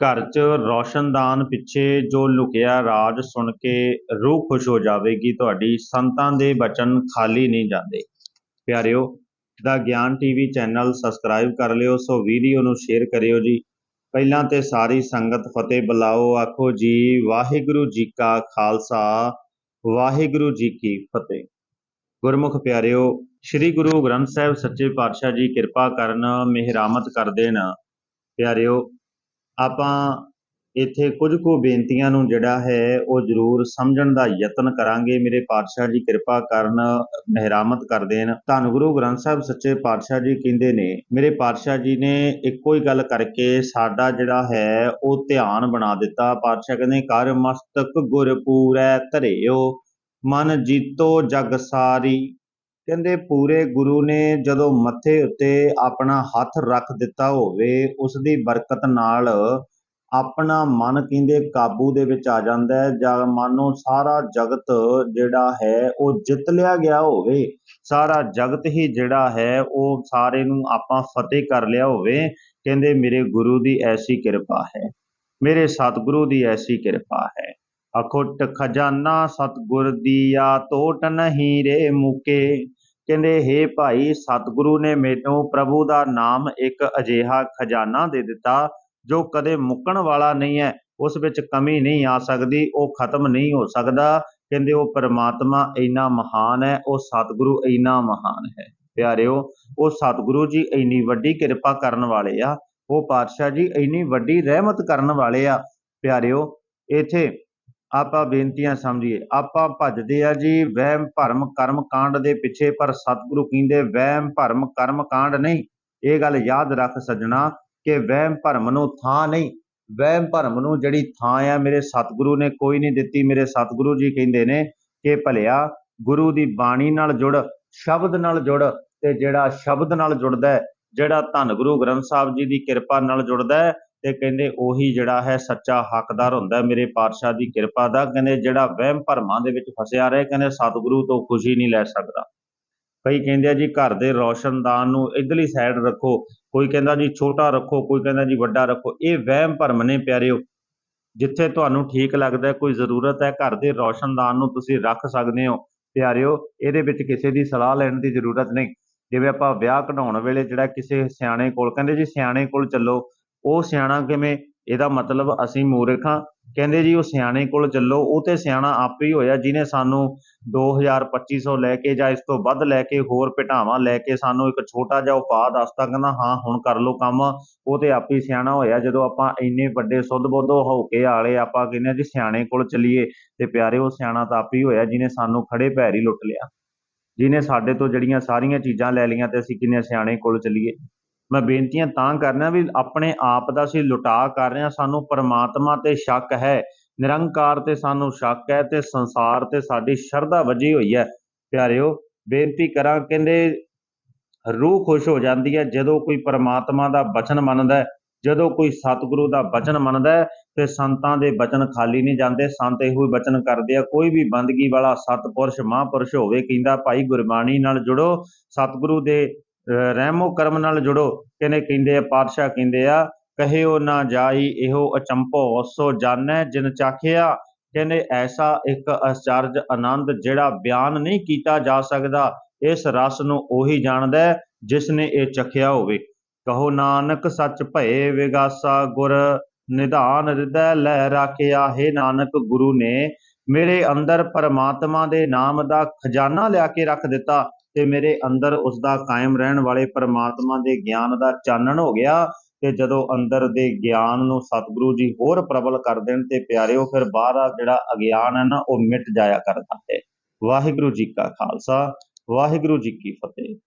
ਘਰ 'ਚ ਰੌਸ਼ਨਦਾਨ ਪਿੱਛੇ ਜੋ ਲੁਕਿਆ ਰਾਜ ਸੁਣ ਕੇ ਰੂਹ ਖੁਸ਼ ਹੋ ਜਾਵੇਗੀ, ਤੁਹਾਡੀ ਸੰਤਾਂ ਦੇ ਬਚਨ ਖਾਲੀ ਨਹੀਂ ਜਾਂਦੇ। ਪਿਆਰਿਓ, ਦਾ ਗਿਆਨ ਟੀਵੀ ਚੈਨਲ ਸਬਸਕ੍ਰਾਈਬ ਕਰ ਲਿਓ, ਸੋ ਵੀਡੀਓ ਨੂੰ ਸ਼ੇਅਰ ਕਰਿਓ ਜੀ। ਪਹਿਲਾਂ ਤੇ ਸਾਰੀ ਸੰਗਤ ਫਤਿਹ ਬੁਲਾਓ, ਆਖੋ ਜੀ, ਵਾਹਿਗੁਰੂ ਜੀ ਕਾ ਖਾਲਸਾ, ਵਾਹਿਗੁਰੂ ਜੀ ਕੀ ਫਤਿਹ। ਗੁਰਮੁਖ ਪਿਆਰਿਓ, ਸ੍ਰੀ ਗੁਰੂ ਗ੍ਰੰਥ ਸਾਹਿਬ ਸੱਚੇ ਪਾਤਸ਼ਾਹ ਜੀ ਕਿਰਪਾ ਕਰਨ ਮਿਹਰਾਮਤ ਕਰ ਦੇਣ ਪਿਆਰਿਓ ਆਪਾਂ ਇੱਥੇ ਕੁਝ ਕੁ ਬੇਨਤੀਆਂ ਨੂੰ ਜਿਹੜਾ ਹੈ, ਉਹ ਜ਼ਰੂਰ ਸਮਝਣ ਦਾ ਯਤਨ ਕਰਾਂਗੇ। ਮੇਰੇ ਪਾਤਸ਼ਾਹ ਜੀ ਕਿਰਪਾ ਕਰਨ, ਮਿਹਰਾਮਤ ਕਰ ਦੇਣ। ਧੰਨ ਗੁਰੂ ਗ੍ਰੰਥ ਸਾਹਿਬ ਸੱਚੇ ਪਾਤਸ਼ਾਹ ਜੀ ਕਹਿੰਦੇ ਨੇ, ਮੇਰੇ ਪਾਤਸ਼ਾਹ ਜੀ ਨੇ ਇੱਕੋ ਹੀ ਗੱਲ ਕਰਕੇ ਸਾਡਾ ਜਿਹੜਾ ਹੈ, ਉਹ ਧਿਆਨ ਬਣਾ ਦਿੱਤਾ। ਪਾਤਸ਼ਾਹ ਕਹਿੰਦੇ ਕਰ ਮਸਤਕ ਗੁਰ ਪੂਰੈ ਧਰਿਓ, ਮਨ ਜੀਤੋ ਜਗ ਸਾਰੀ। ਕਹਿੰਦੇ ਪੂਰੇ ਗੁਰੂ ਨੇ ਜਦੋਂ ਮੱਥੇ ਉੱਤੇ ਆਪਣਾ ਹੱਥ ਰੱਖ ਦਿੱਤਾ ਹੋਵੇ ਉਸ ਦੀ ਬਰਕਤ ਨਾਲ ਆਪਣਾ ਮਨ ਕਹਿੰਦੇ ਕਾਬੂ ਦੇ ਵਿੱਚ ਆ ਜਾਂਦਾ ਹੈ, ਜਾਂ ਮਾਨੋ ਸਾਰਾ ਜਗਤ ਜਿਹੜਾ ਹੈ ਉਹ ਜਿੱਤ ਲਿਆ ਗਿਆ ਹੋਵੇ, ਸਾਰਾ ਜਗਤ ਹੀ ਜਿਹੜਾ ਹੈ ਉਹ ਸਾਰੇ ਨੂੰ ਆਪਾਂ ਫਤਿਹ ਕਰ ਲਿਆ ਹੋਵੇ, ਕਹਿੰਦੇ ਮੇਰੇ ਗੁਰੂ ਦੀ ਐਸੀ ਕਿਰਪਾ ਹੈ, ਮੇਰੇ ਸਤਿਗੁਰੂ ਦੀ ਐਸੀ ਕਿਰਪਾ ਹੈ। ਅਖੁੱਟ ਖਜ਼ਾਨਾ ਸਤਿਗੁਰ ਦੀਆ ਟੋਟ ਨਹੀਂ ਰੇ ਮੁਕੇ ਕਹਿੰਦੇ, ਹੇ ਭਾਈ, ਸਤਿਗੁਰੂ ਨੇ ਮੈਨੂੰ ਪ੍ਰਭੂ ਦਾ ਨਾਮ ਇੱਕ ਅਜੀਹਾ ਖਜ਼ਾਨਾ ਦੇ ਦਿੱਤਾ, ਜੋ ਕਦੇ ਮੁੱਕਣ ਵਾਲਾ ਨਹੀਂ ਹੈ। ਉਸ ਵਿੱਚ ਕਮੀ ਨਹੀਂ ਆ ਸਕਦੀ, ਉਹ ਖਤਮ ਨਹੀਂ ਹੋ ਸਕਦਾ। ਕਹਿੰਦੇ, ਉਹ ਪਰਮਾਤਮਾ ਇੰਨਾ ਮਹਾਨ ਹੈ, ਉਹ ਸਤਿਗੁਰੂ ਇੰਨਾ ਮਹਾਨ ਹੈ। ਪਿਆਰਿਓ, ਉਹ ਸਤਿਗੁਰੂ ਜੀ ਇੰਨੀ ਵੱਡੀ ਕਿਰਪਾ ਕਰਨ ਵਾਲੇ ਆ, ਉਹ ਪਾਤਸ਼ਾਹ ਜੀ ਇੰਨੀ ਵੱਡੀ ਰਹਿਮਤ ਕਰਨ ਵਾਲੇ ਆ। ਪਿਆਰਿਓ, ਇਥੇ ਆਪਾਂ ਬੇਨਤੀਆਂ ਸਮਝੀਏ, ਆਪਾਂ ਭੱਜਦੇ ਆ ਜੀ ਵਹਿਮ, ਭਰਮ, ਕਰਮ ਕਾਂਡ ਦੇ ਪਿੱਛੇ, ਪਰ ਸਤਿਗੁਰੂ ਕਹਿੰਦੇ ਵਹਿਮ, ਭਰਮ, ਕਰਮ ਕਾਂਡ ਨਹੀਂ। ਇਹ ਗੱਲ ਯਾਦ ਰੱਖ ਸੱਜਣਾ ਕਿ ਵਹਿਮ, ਭਰਮ ਨੂੰ ਥਾਂ ਨਹੀਂ। ਵਹਿਮ, ਭਰਮ ਨੂੰ ਜਿਹੜੀ ਥਾਂ ਆ, ਮੇਰੇ ਸਤਿਗੁਰੂ ਨੇ ਕੋਈ ਨਹੀਂ ਦਿੱਤੀ। ਮੇਰੇ ਸਤਿਗੁਰੂ ਜੀ ਕਹਿੰਦੇ ਨੇ ਕਿ ਭਲਿਆ, ਗੁਰੂ ਦੀ ਬਾਣੀ ਨਾਲ ਜੁੜ, ਸ਼ਬਦ ਨਾਲ ਜੁੜ ਤੇ ਜਿਹੜਾ ਸ਼ਬਦ ਨਾਲ ਜੁੜਦਾ ਹੈ, ਜਿਹੜਾ ਧੰਨ ਗੁਰੂ ਗ੍ਰੰਥ ਸਾਹਿਬ ਜੀ ਦੀ ਕਿਰਪਾ ਨਾਲ ਜੁੜਦਾ ਹੈ ਤੇ ਕਹਿੰਦੇ ਉਹੀ ਜਿਹੜਾ ਹੈ ਸੱਚਾ ਹੱਕਦਾਰ ਹੁੰਦਾ ਮੇਰੇ ਪਾਤਸ਼ਾਹ ਦੀ ਕਿਰਪਾ ਦਾ। ਕਹਿੰਦੇ ਜਿਹੜਾ ਵਹਿਮ ਭਰਮਾਂ ਦੇ ਵਿੱਚ ਫਸਿਆ ਰਹੇ, ਕਹਿੰਦੇ ਸਤਿਗੁਰੂ ਤੋਂ ਖੁਸ਼ੀ ਨਹੀਂ ਲੈ ਸਕਦਾ। ਕਈ ਕਹਿੰਦੇ ਆ ਜੀ ਘਰ ਦੇ ਰੌਸ਼ਨਦਾਨ ਨੂੰ ਇਧਰਲੀ ਸਾਈਡ ਰੱਖੋ, ਕੋਈ ਕਹਿੰਦਾ ਜੀ ਛੋਟਾ ਰੱਖੋ, ਕੋਈ ਕਹਿੰਦਾ ਜੀ ਵੱਡਾ ਰੱਖੋ। ਇਹ ਵਹਿਮ ਭਰਮ ਨੇ ਪਿਆਰਿਓ, ਜਿੱਥੇ ਤੁਹਾਨੂੰ ਠੀਕ ਲੱਗਦਾ ਕੋਈ ਜ਼ਰੂਰਤ ਹੈ, ਘਰ ਦੇ ਰੌਸ਼ਨਦਾਨ ਨੂੰ ਤੁਸੀਂ ਰੱਖ ਸਕਦੇ ਹੋ। ਪਿਆਰਿਓ, ਇਹਦੇ ਵਿੱਚ ਕਿਸੇ ਦੀ ਸਲਾਹ ਲੈਣ ਦੀ ਜ਼ਰੂਰਤ ਨਹੀਂ। ਜਿਵੇਂ ਆਪਾਂ ਵਿਆਹ ਕਢਾਉਣ ਵੇਲੇ ਜਿਹੜਾ ਕਿਸੇ ਸਿਆਣੇ ਕੋਲ, ਕਹਿੰਦੇ ਜੀ ਸਿਆਣੇ ਕੋਲ ਚੱਲੋ ਉਹ ਸਿਆਣਾ ਕਿਵੇਂ? ਇਹਦਾ ਮਤਲਬ ਅਸੀਂ ਮੂਰਖਾਂ ਕਹਿੰਦੇ ਜੀ, ਉਹ ਸਿਆਣੇ ਕੋਲ ਚੱਲੋ। ਉਹ ਤੇ ਸਿਆਣਾ ਆਪ ਹੀ ਹੋਇਆ, ਜਿਹਨੇ ਸਾਨੂੰ 2000 2500 ਲੈ ਕੇ ਜਾਂ ਇਸ ਤੋਂ ਵੱਧ ਲੈ ਕੇ ਹੋਰ ਪਟਾਵਾਂ ਲੈ ਕੇ ਸਾਨੂੰ ਇੱਕ ਛੋਟਾ ਜਿਹਾ ਉਪਾਅ ਦੱਸਤਾ, ਕਹਿੰਦਾ, ਹਾਂ, ਹੁਣ ਕਰ ਲਓ ਕੰਮ। ਉਹ ਤੇ ਆਪ ਹੀ ਸਿਆਣਾ ਹੋਇਆ। ਜਦੋਂ ਆਪਾਂ ਇੰਨੇ ਵੱਡੇ ਸੁੱਧ ਬੁੱਧ ਹੋ ਕੇ ਆਲੇ, ਆਪਾਂ ਕਹਿੰਦੇ ਜੀ, ਸਿਆਣੇ ਕੋਲ ਚਲੀਏ ਤੇ ਪਿਆਰੇ, ਉਹ ਸਿਆਣਾ ਤਾਂ ਆਪ ਹੀ ਹੋਇਆ, ਜਿਹਨੇ ਸਾਨੂੰ ਖੜੇ ਪੈਰ ਹੀ ਲੁੱਟ ਲਿਆ। ਜਿਹਨੇ ਸਾਡੇ ਤੋਂ ਜਿਹੜੀਆਂ ਸਾਰੀਆਂ ਚੀਜ਼ਾਂ ਲੈ ਲਈਆਂ ਤੇ ਅਸੀਂ ਕਿੰਨੇ ਸਿਆਣੇ ਕੋਲ ਚੱਲੀਏ। ਮੈਂ ਬੇਨਤੀਆਂ ਤਾਂ ਕਰਨਾ ਵੀ ਆਪਣੇ ਆਪ ਦਾ ਅਸੀਂ ਲੁਟਾ ਕਰ ਰਹੇ ਹਾਂ, ਸਾਨੂੰ ਪਰਮਾਤਮਾ ਤੇ ਸ਼ੱਕ ਹੈ, ਨਿਰੰਕਾਰ ਤੇ ਸਾਨੂੰ ਸ਼ੱਕ ਹੈ ਤੇ ਸੰਸਾਰ ਤੇ ਸਾਡੀ ਸ਼ਰਧਾ ਵੱਜੀ ਹੋਈ ਹੈ। ਪਿਆਰਿਓ, ਬੇਨਤੀ ਕਰਾਂ ਕਹਿੰਦੇ ਰੂਹ ਖੁਸ਼ ਹੋ ਜਾਂਦੀ ਹੈ, ਜਦੋਂ ਕੋਈ ਪਰਮਾਤਮਾ ਦਾ ਬਚਨ ਮੰਨਦਾ ਜਦੋਂ ਕੋਈ ਸਤਿਗੁਰੂ ਦਾ ਬਚਨ ਮੰਨਦਾ ਤੇ ਸੰਤਾਂ ਦੇ ਬਚਨ ਖਾਲੀ ਨਹੀਂ ਜਾਂਦੇ, ਸੰਤ ਇਹੋ ਹੀ ਬਚਨ ਕਰਦੇ ਆ, ਕੋਈ ਵੀ ਬੰਦਗੀ ਵਾਲਾ ਸਤਪੁਰਸ਼, ਮਹਾਂਪੁਰਸ਼ ਹੋਵੇ, ਕਹਿੰਦਾ ਭਾਈ ਗੁਰਬਾਣੀ ਨਾਲ ਜੁੜੋ, ਸਤਿਗੁਰੂ ਦੇ ਰਹਿਮੋ ਕਰਮ ਨਾਲ ਜੁੜੋ। ਕਹਿੰਦੇ ਕਹਿੰਦੇ ਆ? ਪਾਤਸ਼ਾਹ ਕਹਿੰਦੇ ਆ, ਕਹਿਓ ਨਾ ਜਾਈ, ਇਹੋ ਅਚੰਭੋ, ਸੋ ਜਾਣੈ ਜਿਨ ਚਾਖਿਆ। ਕਹਿੰਦੇ, ਐਸਾ ਇੱਕ ਅਚਰਜ ਆਨੰਦ ਜਿਹੜਾ ਬਿਆਨ ਨਹੀਂ ਕੀਤਾ ਜਾ ਸਕਦਾ, ਇਸ ਰਸ ਨੂੰ ਉਹੀ ਜਾਣਦਾ ਜਿਸ ਨੇ ਇਹ ਚਖਿਆ ਹੋਵੇ। ਕਹੋ, ਨਾਨਕ, ਸੱਚ ਭਏ ਵਿਗਾਸਾ ਗੁਰ, ਨਿਧਾਨ ਹਿਰਦੈ ਲੈ ਰਾਖਿਆ। ਹੈ ਨਾਨਕ, ਗੁਰੂ ਨੇ ਮੇਰੇ ਅੰਦਰ ਪਰਮਾਤਮਾ ਦੇ ਨਾਮ ਦਾ ਖਜ਼ਾਨਾ ਲਿਆ ਕੇ ਰੱਖ ਦਿੱਤਾ। ਤੇ ਮੇਰੇ ਅੰਦਰ ਉਸ ਦਾ ਕਾਇਮ ਰਹਿਣ ਵਾਲੇ ਪਰਮਾਤਮਾ ਦੇ ਗਿਆਨ ਦਾ ਚਾਨਣ ਹੋ ਗਿਆ ਤੇ ਜਦੋਂ ਅੰਦਰ ਦੇ ਗਿਆਨ ਨੂੰ ਸਤਿਗੁਰੂ ਜੀ ਹੋਰ ਪ੍ਰਬਲ ਕਰ ਦੇਣ ਤੇ ਪਿਆਰਿਓ, ਫਿਰ ਬਾਹਰ ਜਿਹੜਾ ਅਗਿਆਨ ਹੈ ਨਾ, ਉਹ ਮਿਟ ਜਾਇਆ ਕਰਦਾ ਹੈ। ਵਾਹਿਗੁਰੂ ਜੀ ਕਾ ਖਾਲਸਾ, ਵਾਹਿਗੁਰੂ ਜੀ ਕੀ ਫਤਿਹ।